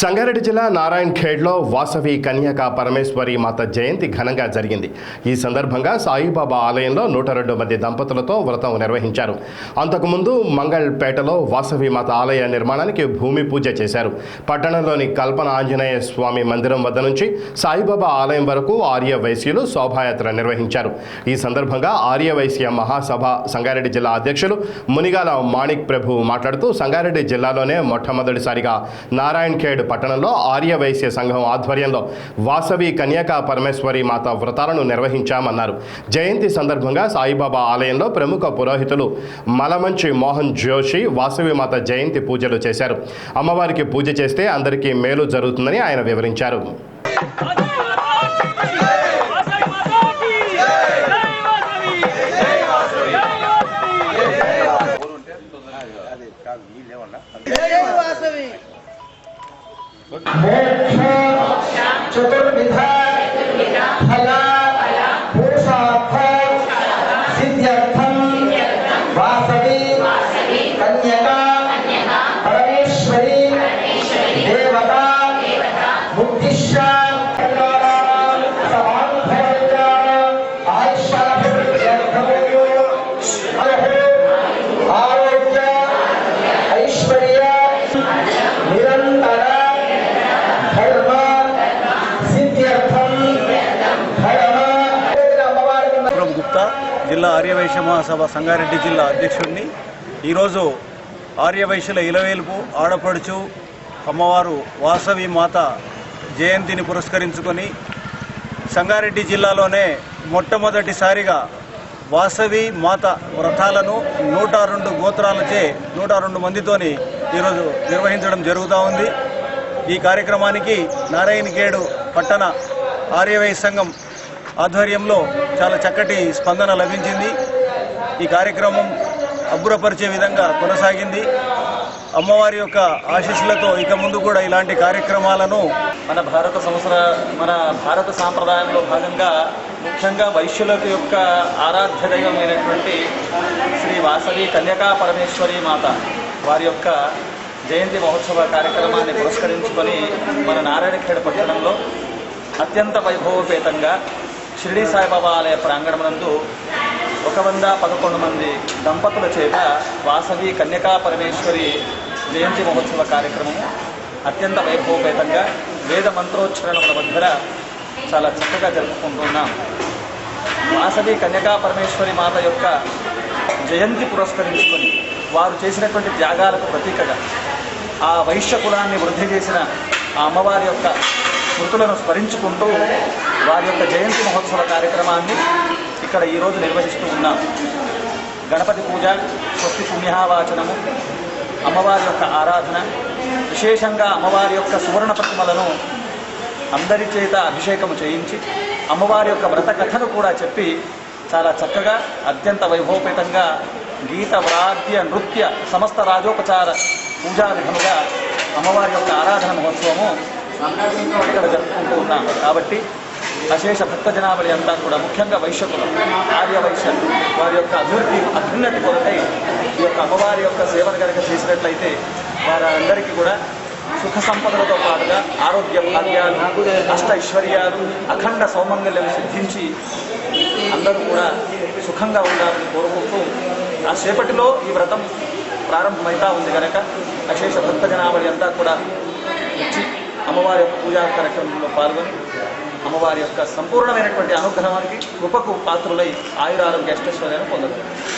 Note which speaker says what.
Speaker 1: సంగారెడ్డి జిల్లా నారాయణ్ ఖేడ్లో వాసవి కన్యాక పరమేశ్వరి మాత జయంతి ఘనంగా జరిగింది. ఈ సందర్భంగా సాయిబాబా ఆలయంలో నూట రెండు మంది దంపతులతో వ్రతం నిర్వహించారు. అంతకుముందు మంగళపేటలో వాసవి మాత ఆలయ నిర్మాణానికి భూమి పూజ చేశారు. పట్టణంలోని కల్పన ఆంజనేయ స్వామి మందిరం వద్ద నుంచి సాయిబాబా ఆలయం వరకు ఆర్య వైశ్యులు శోభాయాత్ర నిర్వహించారు. ఈ సందర్భంగా ఆర్య వైశ్య మహాసభ సంగారెడ్డి జిల్లా అధ్యక్షులు మునిగాల మాణిక్ ప్రభు మాట్లాడుతూ సంగారెడ్డి జిల్లాలోనే మొట్టమొదటిసారిగా నారాయణ్ ఖేడ్ పట్టణంలో ఆర్య వైశ్య సంఘం ఆధ్వర్యంలో వాసవి కన్యకా పరమేశ్వరి మాత వ్రతాలను నిర్వహించామన్నారు. జయంతి సందర్భంగా సాయిబాబా ఆలయంలో ప్రముఖ పురోహితులు మలమంచి మోహన్ జోషి వాసవి మాత జయంతి పూజలు చేశారు. అమ్మవారికి పూజ చేస్తే అందరికీ మేలు జరుగుతుందని ఆయన వివరించారు.
Speaker 2: వాసవి. మాతా
Speaker 3: मोक्ष चतुर्विध।
Speaker 4: జిల్లా ఆర్యవైశ్య మహాసభ సంగారెడ్డి జిల్లా అధ్యక్షుడిని. ఈరోజు ఆర్యవైశ్యుల ఇలవేలుపు ఆడపడుచు అమ్మవారు వాసవి మాత జయంతిని పురస్కరించుకొని సంగారెడ్డి జిల్లాలోనే మొట్టమొదటిసారిగా వాసవి మాత వ్రతాలను నూట రెండు గోత్రాలచే నూట రెండు మందితోని ఈరోజు నిర్వహించడం జరుగుతూ ఉంది. ఈ కార్యక్రమానికి నారాయణగేడు పట్టణ ఆర్యవై సంఘం ఆధ్వర్యంలో చాలా చక్కటి స్పందన లభించింది. ఈ కార్యక్రమం అబ్బురపరిచే విధంగా కొనసాగింది. అమ్మవారి యొక్క ఆశీస్సులతో ఇక ముందు కూడా ఇలాంటి కార్యక్రమాలను
Speaker 5: మన భారత సంవత్సర మన భారత సాంప్రదాయంలో భాగంగా ముఖ్యంగా వైశ్యుల యొక్క ఆరాధ్య దైవమైనటువంటి శ్రీ వాసవి కన్యకా పరమేశ్వరి మాత వారి యొక్క జయంతి మహోత్సవ కార్యక్రమాన్ని పురస్కరించుకొని మన నారాయణఖేడ్ పట్టణంలో అత్యంత వైభవపేతంగా షిరిడి సాయిబాబా ఆలయ ప్రాంగణమునందు ఒక వంద పదకొండు మంది దంపతుల చేత వాసవి కన్యకా పరమేశ్వరి జయంతి మహోత్సవ కార్యక్రమము అత్యంత వైభవపేతంగా వేద మంత్రోచ్చరణముల మధ్య చాలా చక్కగా జరుపుకుంటున్నాం వాసవి కన్యకా పరమేశ్వరి మాత యొక్క జయంతి పురస్కరించుకొని వారు చేసినటువంటి త్యాగాలకు ప్రతీకగా ఆ వైశ్య కులాన్ని వృద్ధి చేసిన ఆ అమ్మవారి యొక్క స్మృతులను స్మరించుకుంటూ వారి యొక్క జయంతి మహోత్సవ కార్యక్రమాన్ని ఇక్కడ ఈరోజు నిర్వహిస్తూ ఉన్నాం. గణపతి పూజ స్వస్తి పుణ్యవాచనము అమ్మవారి యొక్క ఆరాధన విశేషంగా అమ్మవారి యొక్క సువర్ణ ప్రతిమలను అందరి చేత అభిషేకం చేయించి అమ్మవారి యొక్క వ్రత కథను కూడా చెప్పి చాలా చక్కగా అత్యంత వైభవపేతంగా గీత వ్రాద్య నృత్య సమస్త రాజోపచార పూజా విధముగా అమ్మవారి యొక్క ఆరాధన మహోత్సవము ఇక్కడ జరుపుకుంటూ ఉన్నాము కాబట్టి అశేష భక్త జనాభలి అంతా కూడా ముఖ్యంగా వైశ్యకులు ఆర్య వైశ్యులు వారి యొక్క అభివృద్ధి అభ్యున్నతి కొరకై ఈ యొక్క అమ్మవారి యొక్క సేవలు కనుక చేసినట్లయితే వారందరికీ కూడా సుఖ సంపదలతో పాటుగా ఆరోగ్య భాగ్యాలు అష్ట ఐశ్వర్యాలు అఖండ సౌమంగళ్యం సిద్ధించి అందరూ కూడా సుఖంగా ఉండాలని కోరుకుంటూ ఆ సేపటిలో ఈ వ్రతం ప్రారంభమైతా ఉంది కనుక అశేష భక్త జనావళి అంతా కూడా అమ్మవారి యొక్క పూజా కార్యక్రమంలో పాల్గొని అమ్మవారి యొక్క సంపూర్ణమైనటువంటి అనుగ్రహానికి కృపకు పాత్రులై ఆయురారోగ్య అష్టైశ్వర్యాన్ని పొందగలరు